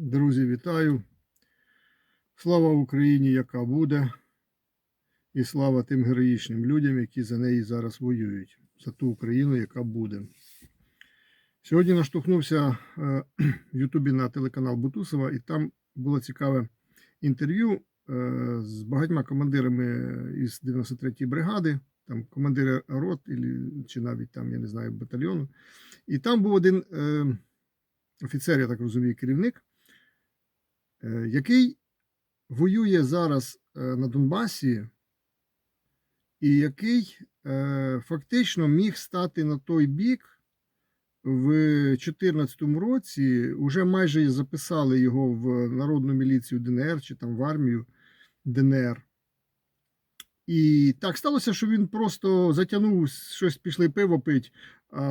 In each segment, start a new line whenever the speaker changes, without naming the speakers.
Друзі, вітаю. Слава Україні, яка буде, і слава тим героїчним людям, які за неї зараз воюють, за ту Україну, яка буде. Сьогодні наштовхнувся е, в Ютубі на телеканал Бутусова, і там було цікаве інтерв'ю е, з багатьма командирами із 93-ї бригади, там командири рот, чи навіть там, я не знаю, батальйону. І там був один е, офіцер, я так розумію, керівник, який воює зараз е, на Донбасі, і який е, фактично міг стати на той бік в 2014 році. Уже майже записали його в народну міліцію ДНР чи там в армію ДНР. І так сталося, що він просто затягнув щось, пішли пиво пить, а,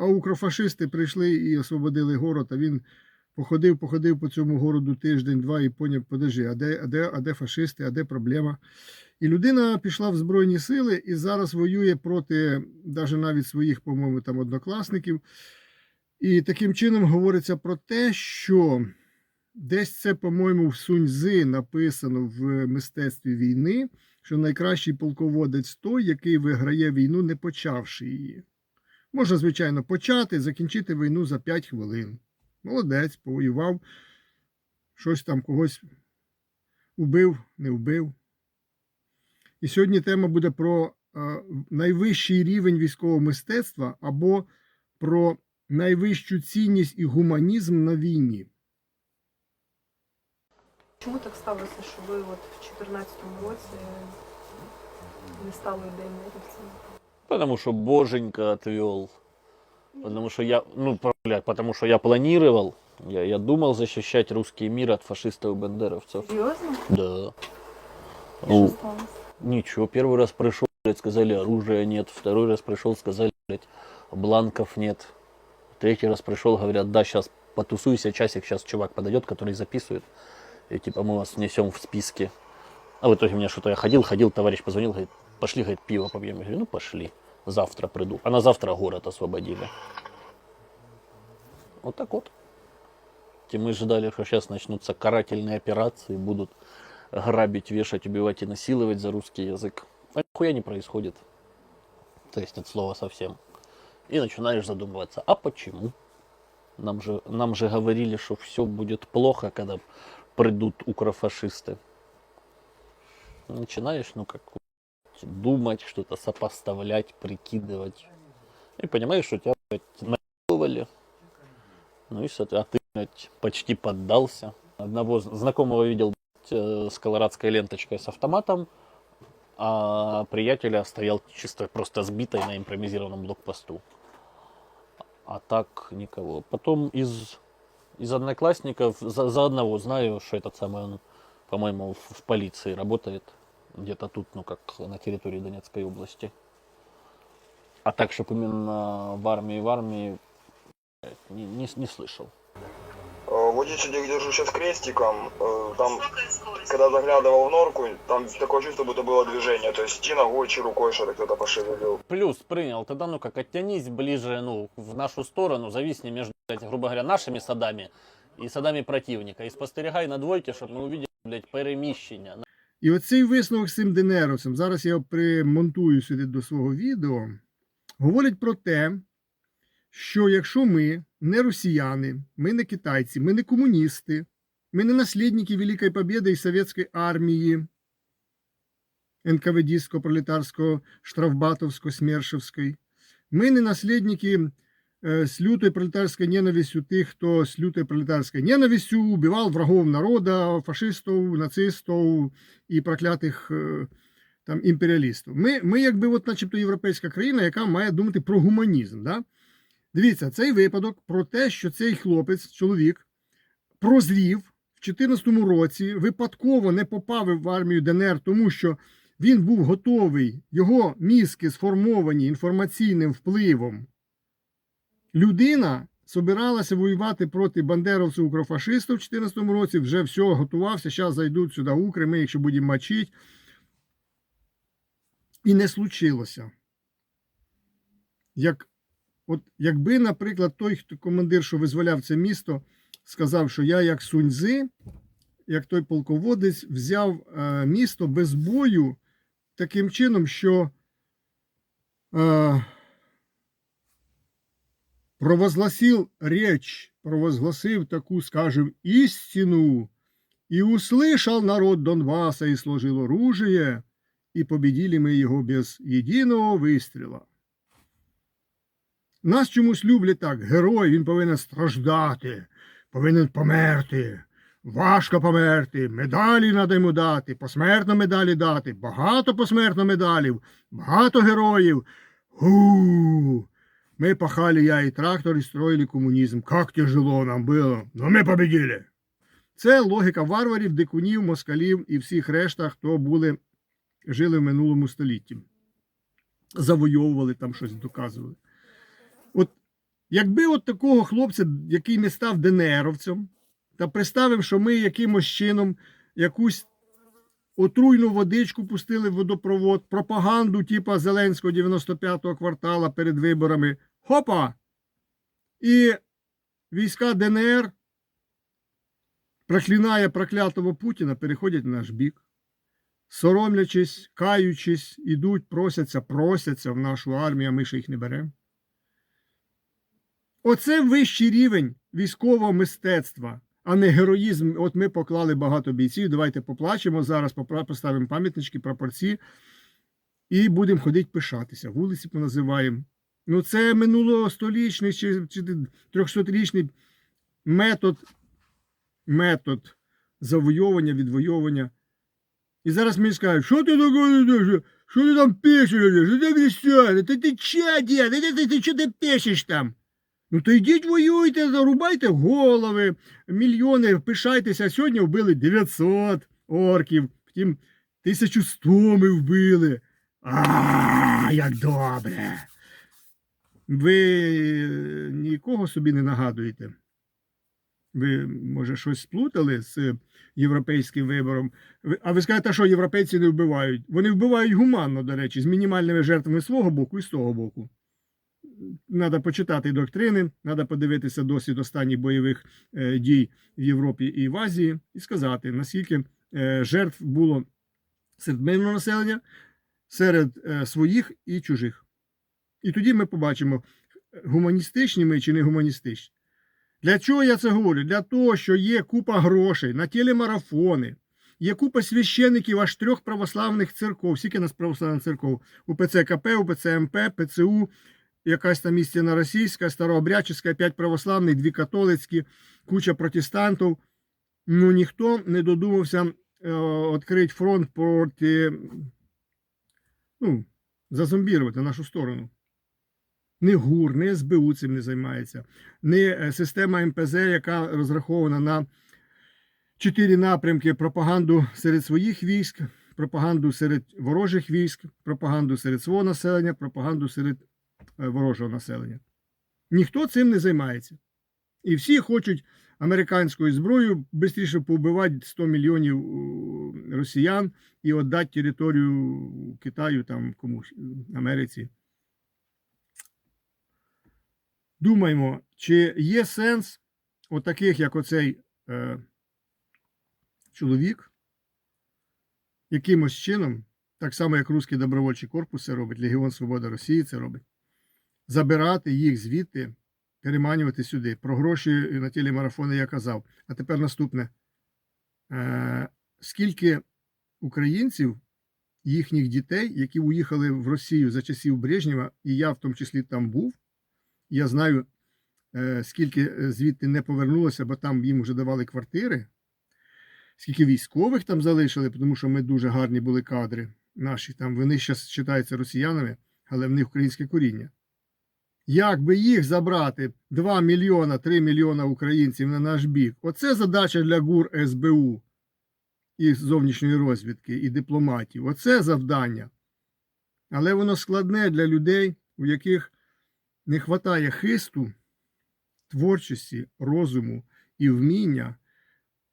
а укрофашисти прийшли і освободили город, а він походив, походив по цьому городу тиждень-два і поняв, подожди, а де, а, де, а де фашисти, а де проблема? І людина пішла в Збройні сили і зараз воює проти навіть навіть своїх, по-моєму, там однокласників. І таким чином говориться про те, що десь це, по-моєму, в Суньзи написано в мистецтві війни, що найкращий полководець той, який виграє війну, не почавши її. Можна, звичайно, почати, закінчити війну за 5 хвилин. Молодець, повоював, щось там когось убив, не вбив. І сьогодні тема буде про е, найвищий рівень військового мистецтва або про найвищу цінність і гуманізм на війні.
Чому так сталося, що ви от в 2014 році не стали ДНРівцем?
Потому что Боженька отвел. Потому что я, ну, блядь, потому что я планировал, я, я думал защищать русский мир от фашистов и бандеровцев.
Серйозно?
Да. Ну, ничего, первый раз пришел, блядь, сказали, оружия нет. Второй раз пришел, сказали, блядь, бланков нет. Третий раз пришел, говорят, да, сейчас потусуйся часик, сейчас чувак подойдет, который записывает. И типа мы вас внесем в списки. А в итоге у меня что-то я ходил, ходил, товарищ позвонил, говорит, пошли, говорит, пиво попьем. Я говорю, ну пошли, завтра приду. А на завтра город освободили. Вот так вот. И мы ждали, что сейчас начнутся карательные операции, будут грабить, вешать, убивать и насиловать за русский язык. А нихуя не происходит. То есть от слова совсем. И начинаешь задумываться, а почему? Нам же, нам же говорили, что все будет плохо, когда придут укрофашисты. Начинаешь, ну как, думать, что-то сопоставлять, прикидывать. И понимаешь, что тебя блядь. Ну и, соответственно, а ты почти поддался. Одного знакомого видел э, с колорадской ленточкой с автоматом, а приятеля стоял чисто просто сбитый на импровизированном блокпосту. А так никого. Потом из, из одноклассников за, за одного знаю, что этот самый он, по-моему, в, в полиции работает. Где-то тут, ну как на территории Донецкой области. А так, чтобы именно в армии, в армии, блядь, не, не, не слышал.
Э, Вот здесь я держу сейчас крестиком, э, там, когда заглядывал в норку, там такое чувство, будто было движение, то есть идти ногой, чи рукой что-то кто-то пошевелил.
Плюс принял, тогда ну как оттянись ближе, ну, в нашу сторону, зависни между, блядь, грубо говоря, нашими садами и садами противника. И спостерігай на двойке, щоб ми увидели, блядь, переміщення.
І оцей висновок з цим ДНРовцем, зараз я його примонтую сюди до свого відео, говорить про те, що якщо ми не росіяни, ми не китайці, ми не комуністи, ми не наслідники Великої Побєди і Совєтської армії, НКВДського, пролетарського, штрафбатовського, Смершевської, ми не наслідники е, з лютою пролетарською ненавистю тих, хто з лютою пролетарською ненавистю убивав врагов народа, фашистів, нацистів і проклятих е, там імперіалістів. Ми, ми якби, от, начебто, європейська країна, яка має думати про гуманізм. Да? Дивіться, цей випадок про те, що цей хлопець, чоловік, прозрів в 2014 році, випадково не попав в армію ДНР, тому що він був готовий, його мізки сформовані інформаційним впливом. Людина собиралася воювати проти бандеровців укрофашистів в 2014 році, вже все, готувався, зараз зайдуть сюди укри, ми, якщо будемо мочити. І не случилося. Як, от, якби, наприклад, той хто командир, що визволяв це місто, сказав, що я, як Суньзи, як той полководець, взяв е, місто без бою таким чином, що е, провозгласив речь, провозгласив таку, скажем, истину, и услышал народ Донбасса и сложил оружие, и победили ми його без єдиного вистріла. Нас чомусь люблять так. Герой він повинен страждати, повинен померти. Важко померти, медалі треба йому дати, посмертно медалі дати, багато посмертно медалів, багато героїв. Гу! Мы пахали я и трактор и строили коммунизм. Как тяжело нам было, но ми победили. Це логіка варварів, дикунів, москалів і всіх решта, хто були, жили в минулому столітті. Завойовували там щось, доказували. От якби от такого хлопця, який не став ДНРовцем, та представив, що ми якимось чином якусь отруйну водичку пустили в водопровод, пропаганду типа Зеленського 95-го квартала перед виборами. Хопа! І війська ДНР, проклинає проклятого Путіна, переходять на наш бік. Соромлячись, каючись, ідуть, просяться, просяться в нашу армію, а ми ще їх не беремо. Оце вищий рівень військового мистецтва, а не героїзм. От ми поклали багато бійців. Давайте поплачемо зараз, поставимо пам'ятнички, прапорці і будемо ходити пишатися. Вулиці поназиваємо. Ну, це минулостолічний чи, чи 300-річний метод, метод завойовування, відвоювання. І зараз мені скажуть, що ти таке, що, ти там пишеш, що ти писати, ти, ти че, дід, ти, ти, ти, ти, що ти пишеш там? Ну то йдіть воюйте, зарубайте голови, мільйони, пишайтеся. Сьогодні вбили 900 орків, втім 1100 ми вбили. А, як добре. Ви нікого собі не нагадуєте. Ви, може, щось сплутали з європейським вибором. А ви скажете, що європейці не вбивають? Вони вбивають гуманно, до речі, з мінімальними жертвами свого боку і з того боку. Треба почитати доктрини, треба подивитися досвід останніх бойових е, дій в Європі і в Азії і сказати, наскільки е, жертв було серед мирного населення, серед е, своїх і чужих. І тоді ми побачимо, гуманістичні ми чи не гуманістичні. Для чого я це говорю? Для того, що є купа грошей на телемарафони, є купа священиків аж трьох православних церков. Скільки нас православних церков? УПЦ КП, УПЦ МП, ПЦУ, якась там істина російська, старообрядчицька, п'ять православних, дві католицькі, куча протестантів. Ну ніхто не додумався е, відкрити фронт проти, ну, зазомбірувати нашу сторону. Ні ГУР, ні СБУ цим не займається, ні е, система МПЗ, яка розрахована на чотири напрямки: пропаганду серед своїх військ, пропаганду серед ворожих військ, пропаганду серед свого населення, пропаганду серед е, ворожого населення. Ніхто цим не займається. І всі хочуть американською зброєю швидше повбивати 100 мільйонів росіян і віддати територію Китаю, там комусь Америці. Думаємо, чи є сенс отаких, як оцей е, чоловік, якимось чином, так само як Руський добровольчий корпус це робить, Легіон Свобода Росії це робить, забирати їх звідти, переманювати сюди. Про гроші на телемарафони я казав. А тепер наступне. Е, скільки українців, їхніх дітей, які уїхали в Росію за часів Брежнєва, і я в тому числі там був, я знаю, е, скільки е, звідти не повернулося, бо там їм вже давали квартири, скільки військових там залишили, тому що ми дуже гарні були кадри наші. Там вони зараз вважаються росіянами, але в них українське коріння. Як би їх забрати 2 мільйона, 3 мільйона українців на наш бік? Оце задача для ГУР СБУ і зовнішньої розвідки, і дипломатів. Оце завдання. Але воно складне для людей, у яких не вистачає хисту, творчості, розуму і вміння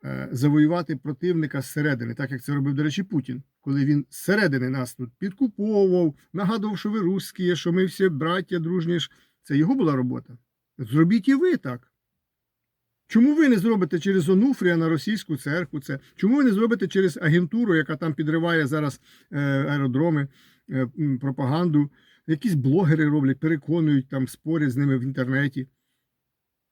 е, завоювати противника зсередини, так як це робив, до речі, Путін, коли він зсередини нас тут підкуповував, нагадував, що ви русські, що ми всі браття дружні. Це його була робота. Зробіть і ви так. Чому ви не зробите через Онуфрія на російську церкву це? Чому ви не зробите через агентуру, яка там підриває зараз е, аеродроми, е, пропаганду? Якісь блогери роблять, переконують, там спорять з ними в інтернеті.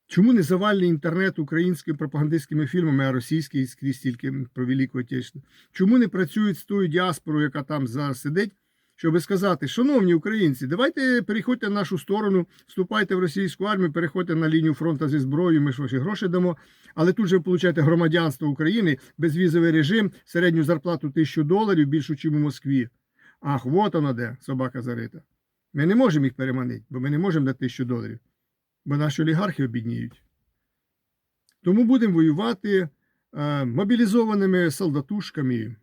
Чому не завалений інтернет українськими пропагандистськими фільмами, а російський скрізь тільки про Велику Отечественну? Чому не працюють з тою діаспорою, яка там зараз сидить, щоб сказати, шановні українці, давайте переходьте на нашу сторону, вступайте в російську армію, переходьте на лінію фронту зі зброєю, ми ж ваші гроші дамо, але тут же ви получаєте громадянство України, безвізовий режим, середню зарплату тисячу доларів, більшу, ніж у Москві. Ах, вот вона де, собака зарита. Ми не можемо їх переманити, бо ми не можемо дати тисячу доларів, бо наші олігархи обідніють. Тому будемо воювати е, мобілізованими солдатушками,